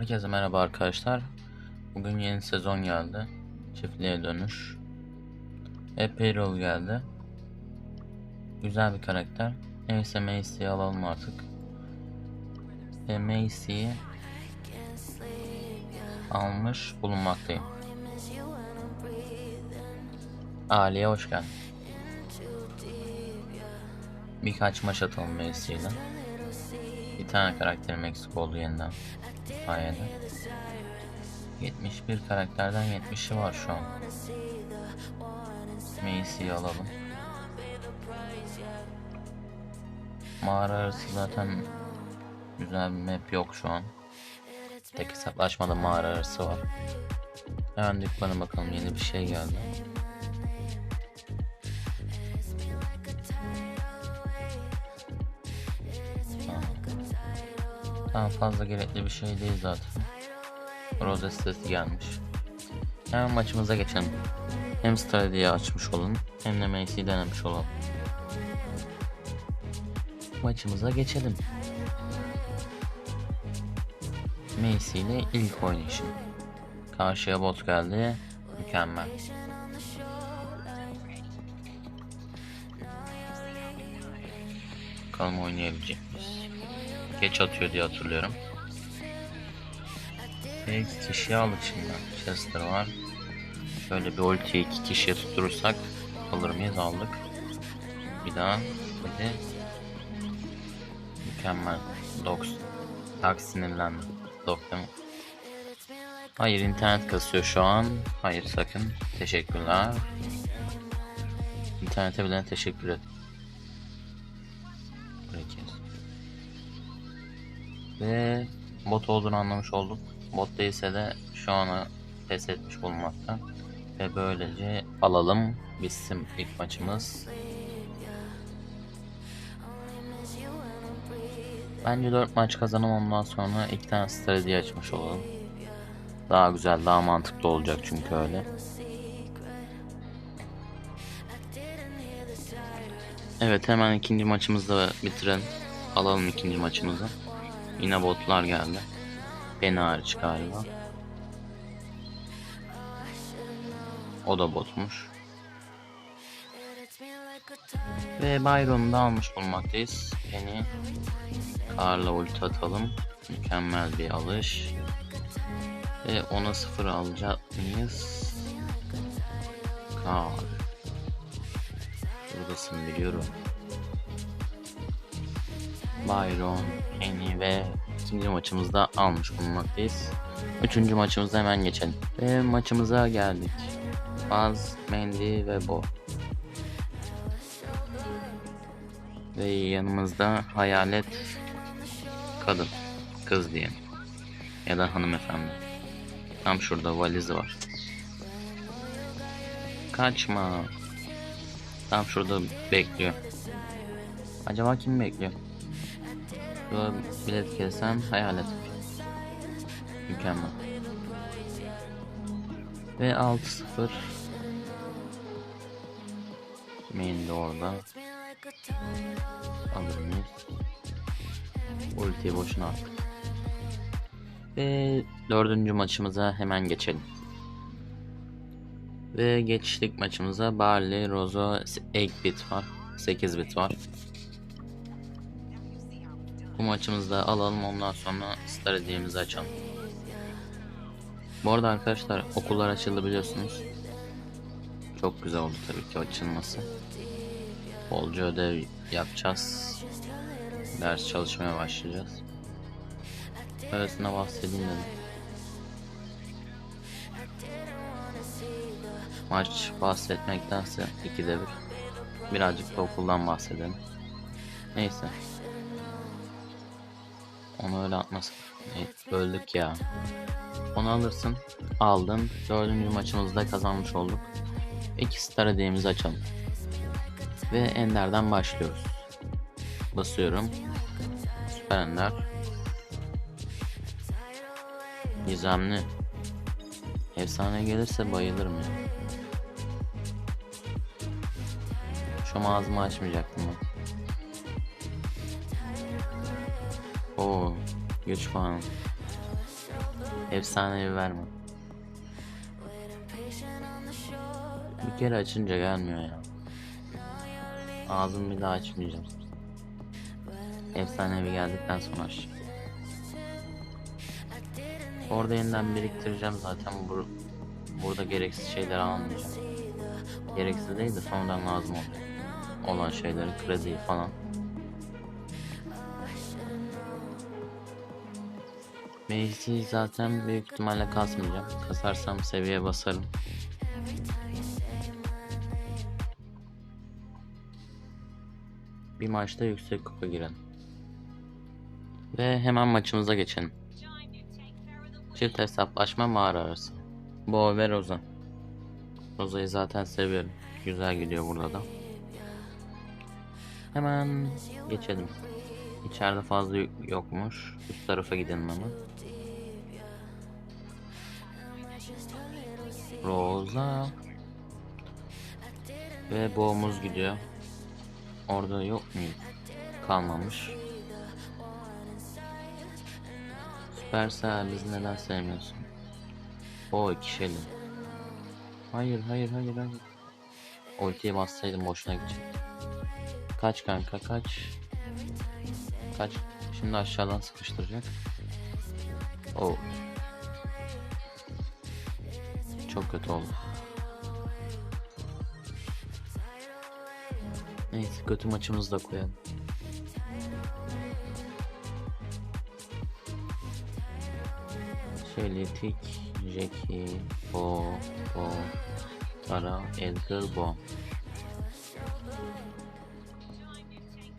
Herkese merhaba arkadaşlar. Bugün yeni sezon geldi. Çiftliğe dönüş. Epeyroll geldi. Güzel bir karakter. Neyse Macy'yi alalım artık. Ve Macy'yi almış bulunmaktayım. Aliye hoş geldin. Birkaç maç atalım Macy ile. Bir tane karakterim eksik oldu yeniden. Sayede. 71 karakterden 70'i var şu an. Macy'yi alalım. Mağara arası zaten güzel bir map yok şu an. Tek hesaplaşmada mağara arası var. Hemen dükkana bakalım yeni bir şey geldi. Daha fazla gerekli bir şey değil zaten. Rose sitesi gelmiş. Hemen maçımıza geçelim. Hem Stradio'yu açmış olalım hem de Macy'yi denemiş olalım. Maçımıza geçelim. Macy ile ilk oynayışım. Karşıya bot geldi. Mükemmel. Bakalım oynayabilecek miyiz? Geç atıyor diye hatırlıyorum. Ve iki kişiyi aldık şimdi. Chester var. Şöyle bir ultiyi iki kişiye tutturursak alır mıyız? Aldık. Bir daha. Hadi. Mükemmel. Dox. Tak sinirlendim. Dox değil mi? Hayır internet kasıyor şu an. Hayır sakın. Teşekkürler. İnternete bile teşekkür et. Burayı kes. Ve bot olduğunu anlamış olduk. Bot değilse de şu ana pes etmiş bulunmakta. Ve böylece alalım bitsin ilk maçımız. Bence 4 maç kazanım ondan sonra iki tane strateji açmış olalım. Daha güzel, daha mantıklı olacak çünkü öyle. Evet hemen ikinci maçımızı da bitirelim. Alalım ikinci maçımızı. Yine botlar geldi. Beni hariç galiba. O da botmuş. Ve Byron'u da almış bulunmaktayız. Beni Karla ulti atalım. Mükemmel bir alış. Ve ona sıfır alacak mıyız? Kar. Buradasın biliyorum. Byron, Penny ve ikinci maçımızda almış bulunmaktayız. Üçüncü maçımıza hemen geçelim. Ve maçımıza geldik. Baz, Mendy ve Bo. Ve yanımızda hayalet kadın, kız diyelim. Ya da hanımefendi. Tam şurada valizi var. Kaçma. Tam şurada bekliyor. Acaba kim bekliyor? Şurada bilet kesen hayalet. Mükemmel. Ve 6-0. Main de orada. Alır mıyız? Ultiyi boşuna attık. Ve dördüncü maçımıza hemen geçelim. Ve geçtik maçımıza. Barley, Rozo, 8 bit var. 8 bit var. Bu maçımızda alalım ondan sonra star hediyemizi açalım. Bu arada arkadaşlar okullar açıldı biliyorsunuz. Çok güzel oldu tabii ki açılması. Bolca ödev yapacağız. Ders çalışmaya başlayacağız. Öylesine bahsedeyim dedim. Maç bahsetmektense ikide bir. Birazcık da okuldan bahsedelim. Neyse. Onu öyle atmasın. E, öldük ya. Onu alırsın. Aldın. Dördüncü maçımızda kazanmış olduk. İki star hediyemizi açalım. Ve Ender'den başlıyoruz. Basıyorum. Süper Ender. Gizemli. Efsane gelirse bayılırım ya. Şu ağzımı açmayacaktım ben. Oo, güç puanı. Efsanevi verme. Bir kere açınca gelmiyor ya. Ağzımı bir daha açmayacağım. Efsanevi geldikten sonra açacağım. Orada yeniden biriktireceğim zaten. Bur burada gereksiz şeyleri almayacağım. Gereksiz değil de sonradan lazım. Olan şeyleri, krediyi falan. Meclisi zaten büyük ihtimalle kasmayacağım. Kasarsam seviye basarım. Bir maçta yüksek kupa girelim. Ve hemen maçımıza geçelim. Çift hesaplaşma mağara arası. Bo ve Roza. Roza'yı zaten seviyorum. Güzel gidiyor burada da. Hemen geçelim. İçeride fazla yokmuş. Üst tarafa gidelim ama. Rosa ve boğumuz gidiyor. Orada yok mu? Kalmamış. Süpersel biz neden sevmiyorsun? O iki şeyli. Hayır hayır hayır hayır. Ultiye bassaydım boşuna gidecek. Kaç kanka kaç. Kaç. Şimdi aşağıdan sıkıştıracak. O. Çok kötü oldu. Neyse kötü maçımızı da koyalım. Tick, Jackie, Bo, Bo, Tara, Edgar, Bo.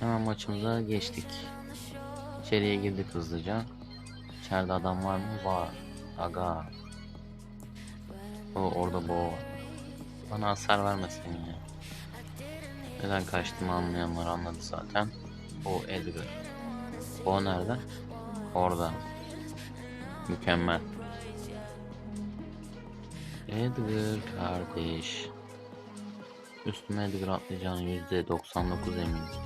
Hemen maçımıza geçtik. İçeriye girdik hızlıca. İçeride adam var mı? Var. Aga. O orada Bo. Bana hasar vermesin ya. Neden kaçtığımı anlayanlar anladı zaten. O Edgar. O nerede? Orada. Mükemmel. Edgar kardeş. Üstüme Edgar atlayacağını %99 eminim.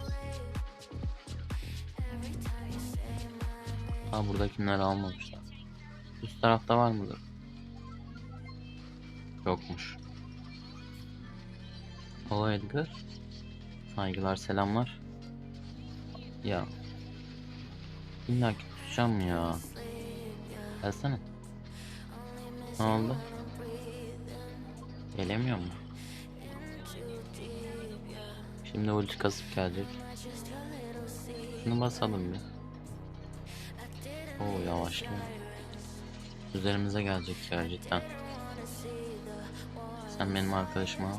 Ha buradakileri almamışlar. Üst tarafta var mıdır? Yokmuş. O Edgar. Saygılar selamlar. Ya. İlla ki kusacağım ya. Gelsene. Ne oldu? Gelemiyor mu? Şimdi ulti kasıp gelecek. Şunu basalım bir. Oo yavaşlıyor. Üzerimize gelecek ya cidden. Sen benim arkadaşıma.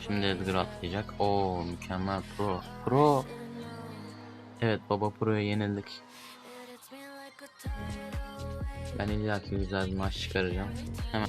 Şimdi Edgar atlayacak. Oo mükemmel pro. Pro. Evet baba pro'ya yenildik. Ben illaki güzel bir maç çıkaracağım. Hemen.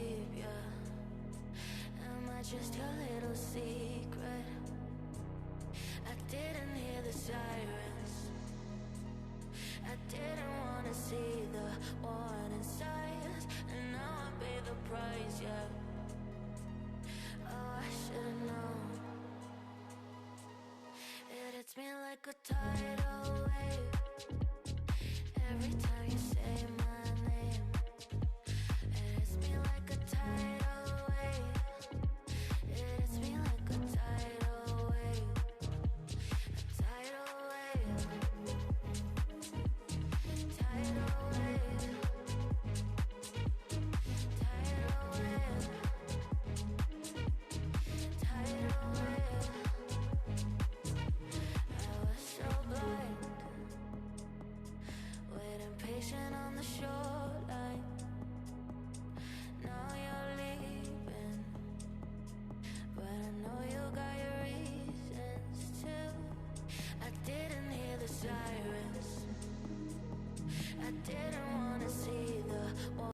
just a little secret. I didn't hear the sirens. I didn't wanna see the warning signs, and now I pay the price. Yeah. Oh, I should've known. It hits me like a tire.